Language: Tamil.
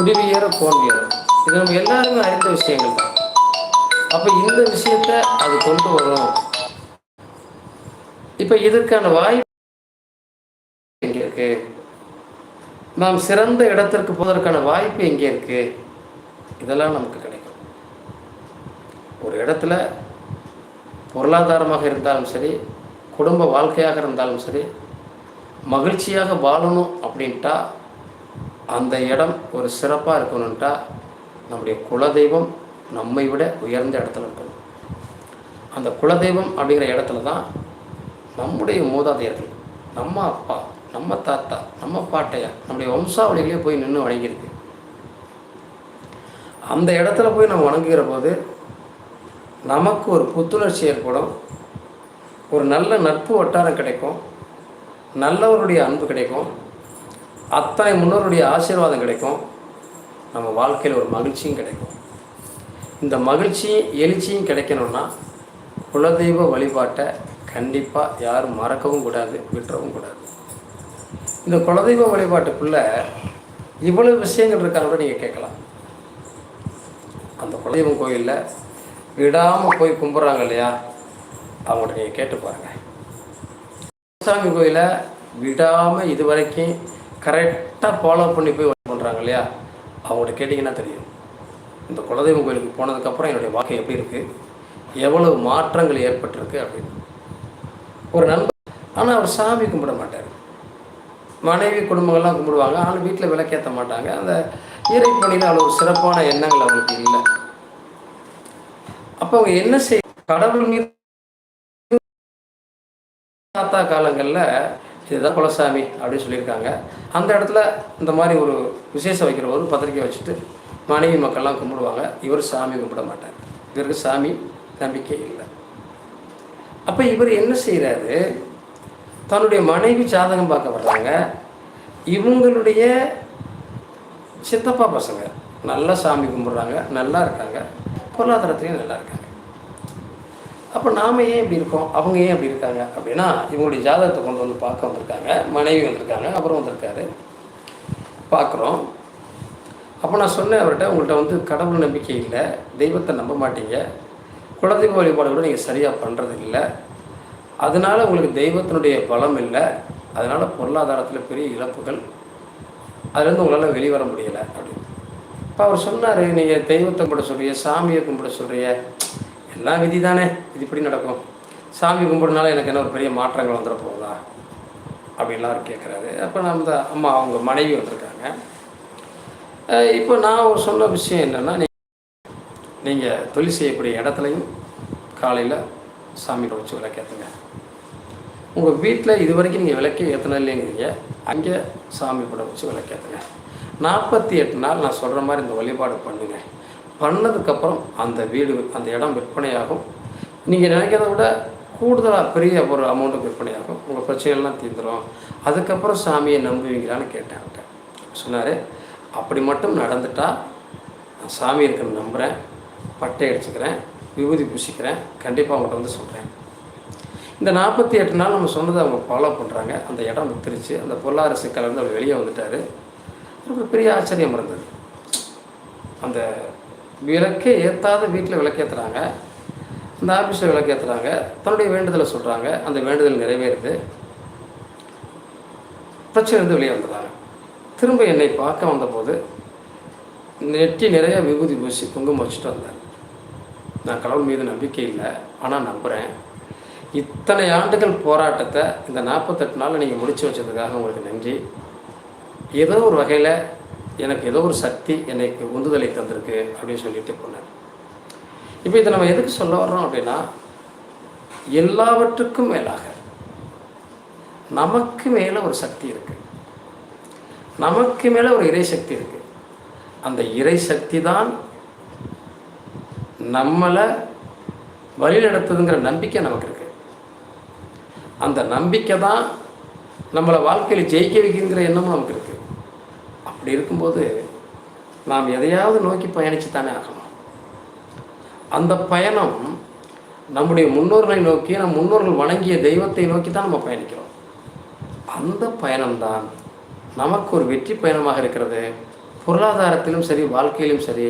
குடிவியேற கோன்வியர் இது நம்ம எல்லாருமே அறிந்த விஷயங்கள் தான். அப்போ இந்த விஷயத்த அது கொண்டு வரும். இப்போ இதற்கான வாய்ப்பு எங்கே இருக்கு? நாம் சிறந்த இடத்திற்கு போவதற்கான வாய்ப்பு எங்கே இருக்கு? இதெல்லாம் நமக்கு கிடைக்கும். ஒரு இடத்துல பொருளாதாரமாக இருந்தாலும் சரி குடும்ப வாழ்க்கையாக இருந்தாலும் சரி மகிழ்ச்சியாக வாழணும் அப்படின்ட்டா அந்த இடம் ஒரு சிறப்பாக இருக்கணுன்ட்டா நம்முடைய குலதெய்வம் நம்மை விட உயர்ந்த இடத்துல இருக்கணும். அந்த குலதெய்வம் அப்படிங்கிற இடத்துல தான் நம்முடைய மூதாதையர்கள் நம்ம அப்பா நம்ம தாத்தா நம்ம பாட்டையா நம்முடைய வம்சாவளிகளே போய் நின்று வணங்கியிருக்கு. அந்த இடத்துல போய் நம்ம வணங்குகிற போது நமக்கு ஒரு புத்துணர்ச்சி ஏற்படும் ஒரு நல்ல நட்பு வட்டாரம் கிடைக்கும் நல்லவருடைய அன்பு கிடைக்கும் அத்தனை முன்னோருடைய ஆசீர்வாதம் கிடைக்கும். நம்ம வாழ்க்கையில் ஒரு மகிழ்ச்சியும் கிடைக்கும். இந்த மகிழ்ச்சியும் எழுச்சியும் கிடைக்கணும்னா குலதெய்வ வழிபாட்டை கண்டிப்பாக யாரும் மறக்கவும் கூடாது விட்டுறவும் கூடாது. இந்த குலதெய்வ வழிபாட்டுக்குள்ளே இவ்வளவு விஷயங்கள் இருக்காங்க நீங்கள் கேட்கலாம். அந்த குலதெய்வம் கோயிலில் விடாமல் போய் கும்பிட்றாங்க இல்லையா? அவங்கள்ட்ட நீங்கள் கேட்டு பாருங்கள் சாமி கோயிலை விடாமல் இது வரைக்கும் கரெக்டாக ஃபாலோ பண்ணி போய் பண்ணுறாங்க இல்லையா? அவங்கள்ட்ட கேட்டிங்கன்னா தெரியும். இந்த குலதெய்வம் கோயிலுக்கு போனதுக்கப்புறம் என்னுடைய வாழ்க்கை எப்படி இருக்குது எவ்வளவு மாற்றங்கள் ஏற்பட்டிருக்கு அப்படின்னு. ஒரு நண்பர் ஆனால் அவர் சாமி கும்பிட மாட்டார். மனைவி குடும்பங்கள்லாம் கும்பிடுவாங்க. ஆனால் வீட்டில் விளக்கேற்ற மாட்டாங்க. அந்த இறைப்பணியில் அவ்வளோ சிறப்பான எண்ணங்கள் அவங்களுக்கு இல்லை. அப்போ அவங்க என்ன செய் கடவுள் மீது தாத்தா காலங்களில் இதுதான் குலசாமி அப்படின்னு சொல்லியிருக்காங்க. அந்த இடத்துல இந்த மாதிரி ஒரு விசேஷம் வைக்கிற ஒரு பத்திரிக்கை வச்சுட்டு மனைவி மக்கள்லாம் கும்பிடுவாங்க. இவர் சாமி கும்பிட மாட்டார். இவருக்கு சாமி நம்பிக்கை இல்லை. அப்போ இவர் என்ன செய்கிறாரு தன்னுடைய மனைவி ஜாதகம் பார்க்க வர்றாங்க. இவங்களுடைய சித்தப்பா பசங்க நல்லா சாமி கும்பிட்றாங்க. நல்லா இருக்காங்க. பொருளாதாரத்துலேயும் நல்லா இருக்காங்க. அப்போ நாம் ஏன் இப்படி இருக்கோம்? அவங்க ஏன் அப்படி இருக்காங்க? அப்படின்னா இவங்களுடைய ஜாதகத்தை கொண்டு வந்து பார்க்க வந்திருக்காங்க. மனைவி வந்திருக்காங்க. அப்புறம் வந்திருக்காரு. பார்க்குறோம். அப்போ நான் சொன்னேன் அவர்கிட்ட உங்கள்கிட்ட வந்து கடவுள் நம்பிக்கை இல்லை. தெய்வத்தை நம்ப மாட்டீங்க. குலதெய்வ வழிபாடு கூட நீங்கள் சரியாக பண்ணுறது இல்லை அதனால் உங்களுக்கு தெய்வத்தினுடைய பலம் இல்லை. அதனால் பொருளாதாரத்தில் பெரிய இழப்புகள். அதுலேருந்து உங்களால் வெளிவர முடியலை. அப்படின்னு. இப்போ அவர் சொன்னார் நீங்கள் தெய்வத்தை கும்பிட சொல்கிறீங்க சாமியை கும்பிட சொல்கிறீங்க எல்லாம் விதி தானே இது இப்படி நடக்கும். சாமி கும்பிட்றனால எனக்கு என்ன ஒரு பெரிய மாற்றங்கள் வந்துட போகுதா? அப்படின்லாம் அவர் கேட்குறாரு அப்போ நம்ம அம்மா அவங்க மனைவி வந்திருக்காங்க. இப்போ நான் ஒரு சொன்ன விஷயம் என்னென்னா நீங்கள் தொழில் செய்யக்கூடிய இடத்துலையும் காலையில் சாமி வச்சு விளக்கேற்றுங்க உங்கள் வீட்டில் இது வரைக்கும் நீங்கள் விளக்கே ஏற்றின இல்லைங்கிறீங்க. அங்கே சாமி படம் வச்சு விளக்கேற்றுங்க நாற்பத்தி எட்டு நாள் நான் சொல்கிற மாதிரி இந்த வழிபாடு பண்ணுங்கள் பண்ணதுக்கப்புறம் அந்த வீடு அந்த இடம் விற்பனையாகும். நீங்கள் நினைக்கிறத விட கூடுதலாக பெரிய ஒரு அமௌண்ட்டுக்கு விற்பனையாகும். உங்கள் பிரச்சனைகள்லாம் தீர்ந்துடும் அதுக்கப்புறம் சாமியை நம்புவீங்களான்னு கேட்டேன் சொன்னார் அப்படி மட்டும் நடந்துட்டால் நான் சாமி இருக்குன்னு நம்புகிறேன் பட்டை அடிச்சுக்கிறேன் விபூதி பூசிக்கிறேன். கண்டிப்பாக அவங்கள்ட்ட வந்து சொல்கிறேன் இந்த நாற்பத்தி எட்டு நாள் நம்ம சொன்னதை அவங்க ஃபாலோ பண்ணுறாங்க அந்த இடம் வித்துருச்சு. அந்த பொருளாதார சிக்கலேருந்து அவர் வெளியே வந்துட்டார். ரொம்ப பெரிய ஆச்சரியம் இருந்தது. அந்த விளக்கே ஏற்றாத வீட்டில் விளக்கேற்றுறாங்க அந்த ஆஃபீஸில் விளக்கேற்றுறாங்க தன்னுடைய வேண்டுதலை சொல்கிறாங்க அந்த வேண்டுதல் நிறைவேறுது. பிரச்சனை இருந்து வெளியே வந்துடுறாங்க. திரும்ப என்னை பார்க்க வந்தபோது நெட்டி நிறைய விபூதி பூசி குங்குமம் வச்சுட்டு வந்தார். நான் கடவுள் மீது நம்பிக்கை இல்லை. ஆனால் நம்புகிறேன் இத்தனை ஆண்டுகள் போராட்டத்தை இந்த நாற்பத்தெட்டு நாளில் நீங்கள் முடித்து வச்சதுக்காக உங்களுக்கு நன்றி. ஏதோ ஒரு வகையில் எனக்கு ஏதோ ஒரு சக்தி எனக்கு உந்துதலை தந்திருக்கு அப்படின்னு சொல்லிட்டு போனார். இப்போ இதை நம்ம எதுக்கு சொல்ல வர்றோம் அப்படின்னா எல்லாவற்றுக்கும் மேலாக நமக்கு மேலே ஒரு சக்தி இருக்குது நமக்கு மேலே ஒரு இறை சக்தி இருக்குது அந்த இறை சக்தி தான் நம்மளை வழிநடத்துதுங்கிற நம்பிக்கை நமக்கு இருக்குது அந்த நம்பிக்கை தான் நம்மளை வாழ்க்கையில் ஜெயிக்க வைக்குங்கிற எண்ணமும் நமக்கு இருக்குது அப்படி இருக்கும்போது நாம் எதையாவது நோக்கி பயணித்து தானே ஆகணும். அந்த பயணம் நம்முடைய முன்னோர்களை நோக்கி நம் முன்னோர்கள் வணங்கிய தெய்வத்தை நோக்கி தான் நம்ம பயணிக்கிறோம். அந்த பயணம்தான் நமக்கு ஒரு வெற்றி பயணமாக இருக்கிறது. பொருளாதாரத்திலும் சரி வாழ்க்கையிலும் சரி